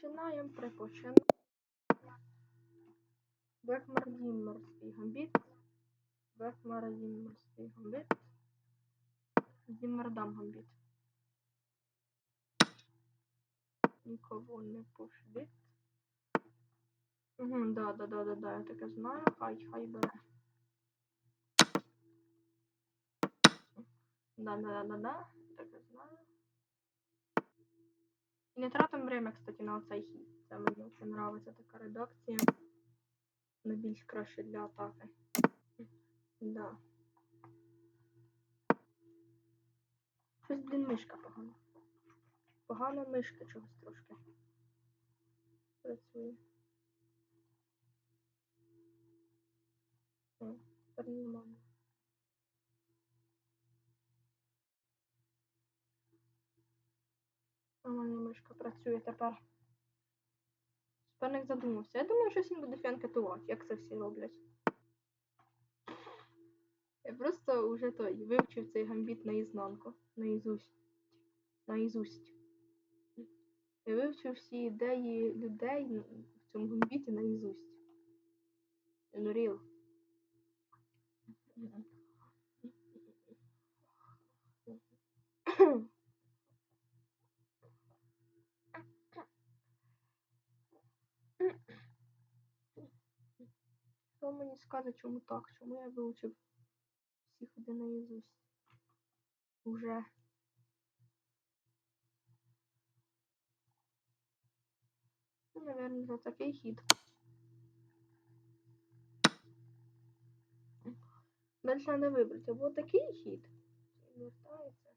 Починаємо припочинати. Бекмардін морський гамбіт. Бекмардін морський гамбіт. Діммардам гамбіт. Нікого не пошбіт. Угу, да, да, да, да, да, я таке знаю. Хай, хай бере. Да, да, да, да, да, таке знаю. Не тратимо время, кстати, на оцей хід. Це мені дуже подобається така редакція. Вона більш краще для атаки. Да. Щось, блін, мишка погана. Погана мишка чогось трошки. Працює. О, тепер нормально. Нормально мишка працює тепер. Суперник задумався. Я думаю, що він буде фіанкетувати, як це всі роблять. Я просто вже той вивчив цей гамбіт наізнанку, наізусть. Наізусть. Я вивчив всі ідеї людей в цьому гамбіті наізусть. Unreal. Хто мені скаже, чому так? Чому я вивчив всі ходи наізусть? Уже. Ну, наверное, за такий хід. Далі треба вибрати або такий хід. Вертається.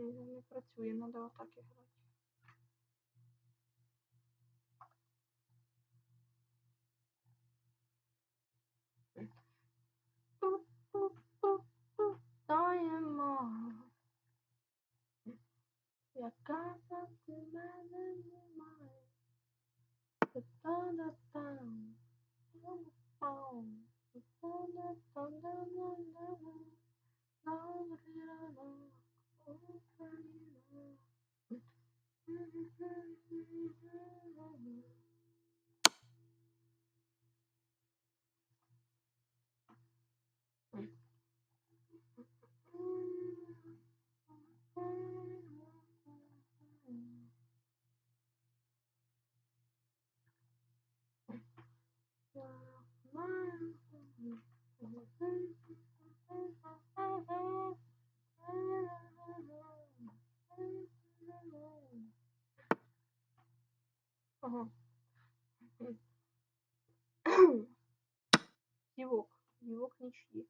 Не працює, треба отак грати. Таємо. Яка ти мене немає. Добрий ранок, Wow. Нічді.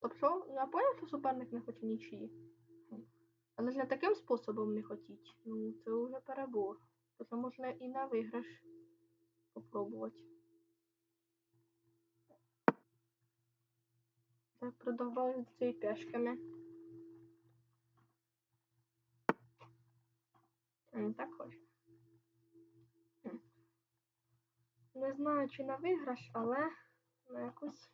Тобто, я поняв, що суперник не хоче нічиї. Але ж не таким способом не хотіть. Ну, це вже перебор. Тобто можна і на виграш попробувати. Так, продовжую цією пешками. М, Так. Не знаю, чи на виграш, але на якусь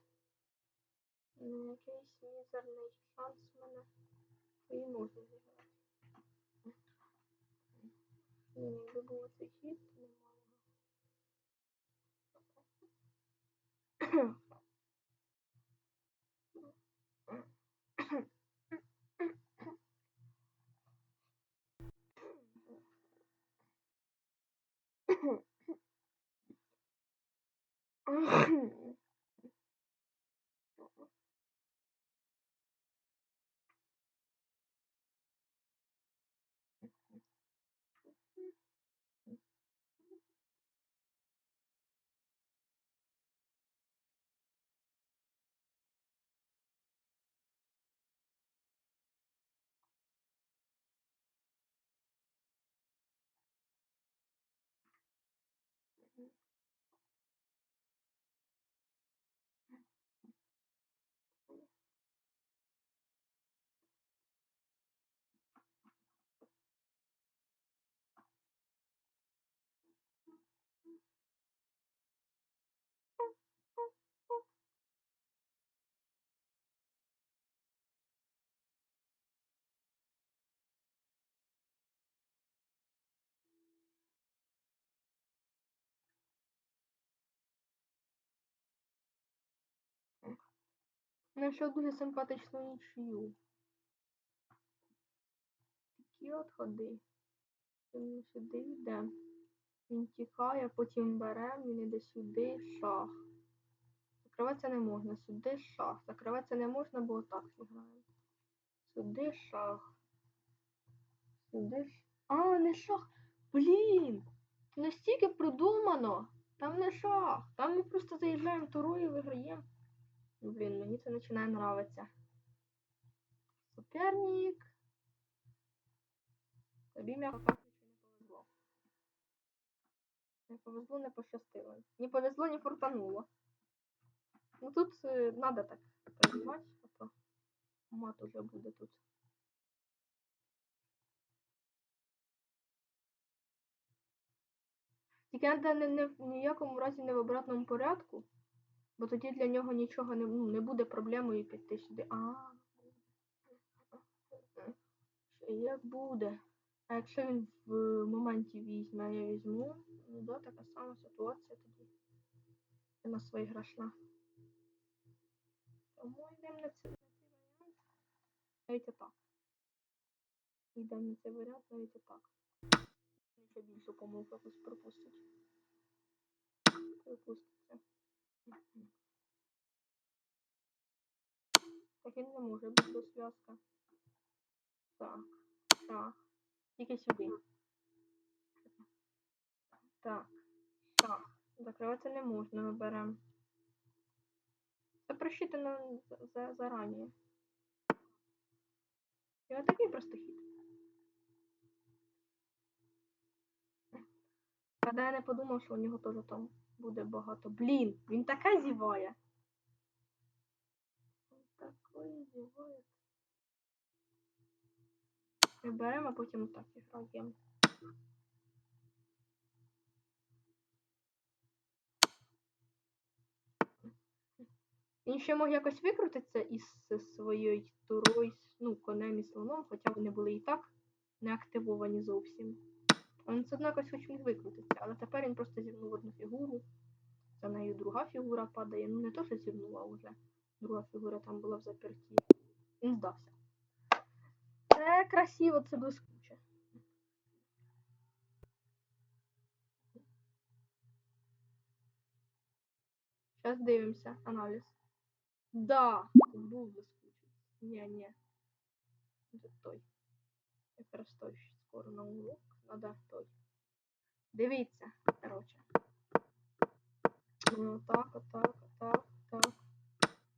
на якийсь мізерний шанс в мене і можна зіграти. Якби було цей хід, немає. Знайшов дуже симпатичну нічию. Такі от ходи. Він сюди йде. Він тікає, потім бере, він іде сюди, шах. Закриватися не можна. Сюди шах. Закриватися не можна, бо отак зіграємо. Сюди шах. Сюди ш... А, не шах. Блін! Настільки продумано. Там не шах. Там ми просто заїжджаємо турою і виграємо. Блін, мені це починає нравитися. Суперник. Тобі м'яко кажучи, не повезло. Не повезло, не пощастило. Не повезло, не фортануло. Ну тут е, надо так приймати, а то мат уже буде тут. Тільки треба не, не, в ніякому разі не в обратному порядку, бо тоді для нього нічого не, ну, не буде проблемою піти сюди. А. Ще як буде. А якщо він в моменті візьме, я візьму, ну да, така сама ситуація тоді. Вона своїх грашна. Тому йдемо на на цей варіант. Навіть отак. Йдемо на цей варіант, навіть отак. Ще більшу помилку якусь пропустить. Пропуститься. Так він не може бути зв'язка. Так, так. Тільки сюди. Так, так. Закривати не можна, ми беремо. Це просчитано за, за, зарані. І отакий просто хід. Когда я не подумав, що у нього теж там буде багато. Блін, він таке зіває. Такий зіває. Ми беремо, а потім так і граємо. Він ще мог якось викрутитися із своєю турою, ну, конем і слоном, хоча вони були і так не активовані зовсім. Він все одно якось хоч міг викрутитися, але тепер він просто зірнув одну. Фігура падає. Ну не то, що зірнула а вже. Друга фігура там була в заперті. Він здався. Це красиво, це блискуче. Зараз дивимося, аналіз. Да, це був блискучий. Ні, ні. Це той. Якраз той скоро на урок. Надо той. Дивіться, короче. Ну, так, отак, отак, так.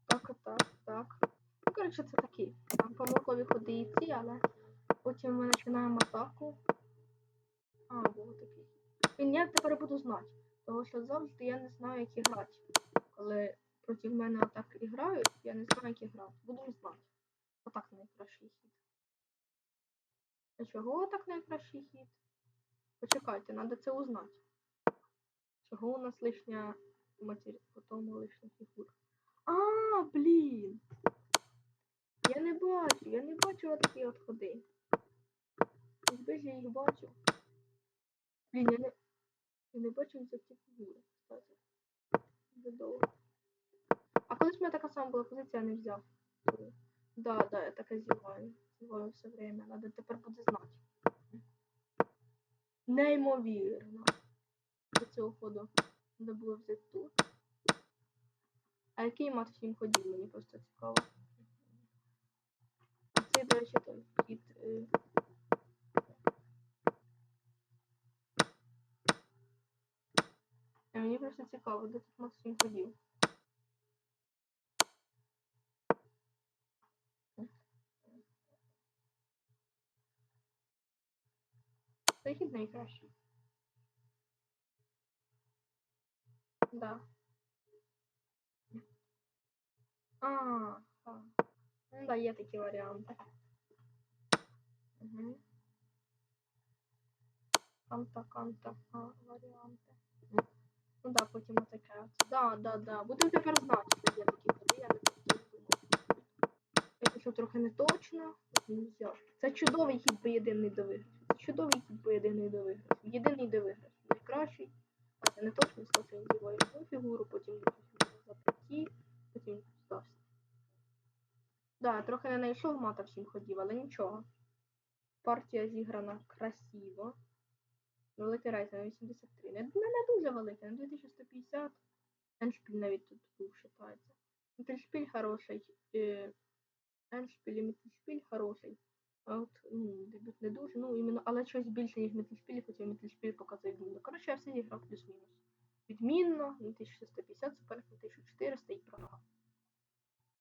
Так, отак, так. Ну, коротше, це такі. Там помилкові ходи і ці, але потім ми починаємо атаку. А, був такий. Він як тепер буду знати. Тому що завжди я не знаю, як грати. Коли проти мене атак грають, я не знаю, як грати. Буду знати. Отак найкращий хід. А чого так найкращий хід? Почекайте, треба це узнати. Чого у нас лишня матері... потім лишня фігура? А, блін! Я не бачу, я не бачу отакі от ходи. Якби ж я їх бачу. Блін, я не. Я не бачу за ці фігури, кстати. Задовго. А колись в мене така сама була позиція, я не взяв. Да, да, я таке зіваю. Зіваю все время. Надо тепер буде знати. Неймовірно. До цього ходу треба було взяти тут. А який мат всім ходів, мені просто цікаво. А Це, до речі, той хід. е, А мені просто цікаво, де тут мат всім ходів. Цей хід найкращий. Да. А, а. Ну да, є такі варіанти. Угу. Канта, канта, а, варіанти. Ну да, потім отаке. от. Да, да, да. Будемо тепер знати, що є такі ходи, я не так думав. Я пішов трохи не точно. от. Це чудовий хід поєдиний до виграшу. Це чудовий хід поєдиний до виграшу. Єдиний до виграшу. Найкращий. Це не точно став він зіває одну фігуру, потім заплаті, потім стався. Да, трохи не знайшов мата в сім ходів, але нічого. Партія зіграна красиво. Великий рейтинг на 83. Не, не, дуже великий, на 2150. Еншпіль навіть тут був шатається. Мітельшпіль хороший. Е, Еншпіль і Мітельшпіль хороший. От, ну, дебют не дуже, ну, іменно, але щось більше, ніж Мітельшпіль, хоча Мітельшпіль показує відмінно. Коротше, я все зіграв плюс-мінус. Відмінно, на 1650, супер на 1400 і програв.